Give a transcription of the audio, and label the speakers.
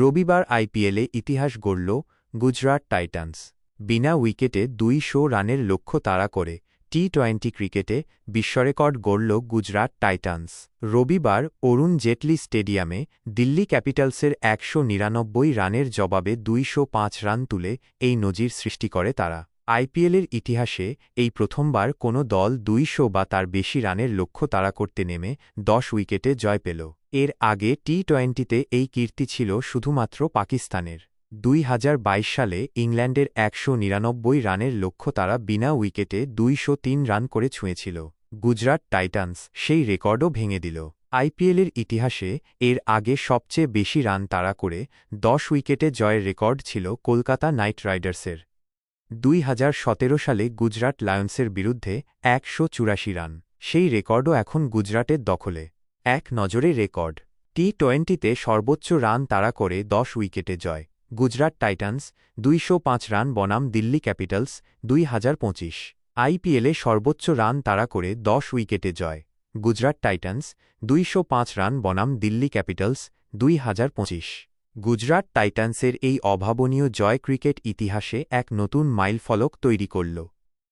Speaker 1: রবিবার আইপিএলে ইতিহাস গড়ল গুজরাট টাইটান্স। বিনা উইকেটে দুইশো রানের লক্ষ্য তাড়া করে টি টোয়েন্টি ক্রিকেটে বিশ্বরেকর্ড গড়ল গুজরাট টাইটান্স। রবিবার অরুণ জেটলি স্টেডিয়ামে দিল্লি ক্যাপিটালসের একশো নিরানব্বই রানের জবাবে দুইশো পাঁচ রান তুলে এই নজির সৃষ্টি করে তারা। আইপিএলের ইতিহাসে এই প্রথমবার কোনো দল দুইশো বা তার বেশি রানের লক্ষ্য তাড়া করতে নেমে দশ উইকেটে জয় পেল। এর আগে টি টোয়েন্টিতে এই কীর্তি ছিল শুধুমাত্র পাকিস্তানের। দুই হাজার বাইশ সালে ইংল্যান্ডের একশো নিরানব্বই রানের লক্ষ্য তারা বিনা উইকেটে দুইশো তিন রান করে ছুঁয়েছিল। গুজরাট টাইটান্স সেই রেকর্ডও ভেঙে দিল। আইপিএলের ইতিহাসে এর আগে সবচেয়ে বেশি রান তাড়া করে দশ উইকেটে জয়ের রেকর্ড ছিল কলকাতা নাইট রাইডার্সের। দুই হাজার সতেরো সালে গুজরাট লায়ন্সের বিরুদ্ধে একশো চুরাশি রান। সেই রেকর্ডও এখন গুজরাটের দখলে। এক নজরে রেকর্ড। টি টোয়েন্টিতে সর্বোচ্চ রান তাড়া করে দশ উইকেটে জয়। গুজরাট টাইটান্স দুইশো পাঁচ রান বনাম দিল্লি ক্যাপিটালস দুই হাজার পঁচিশ। আইপিএলে সর্বোচ্চ রান তাড়া করে দশ উইকেটে জয়। গুজরাট টাইটান্স দুইশো পাঁচ রান বনাম দিল্লি ক্যাপিটালস দুই হাজার পঁচিশ। গুজরাট টাইটান্সের এই অভাবনীয় জয় ক্রিকেট ইতিহাসে এক নতুন মাইলফলক তৈরি করল।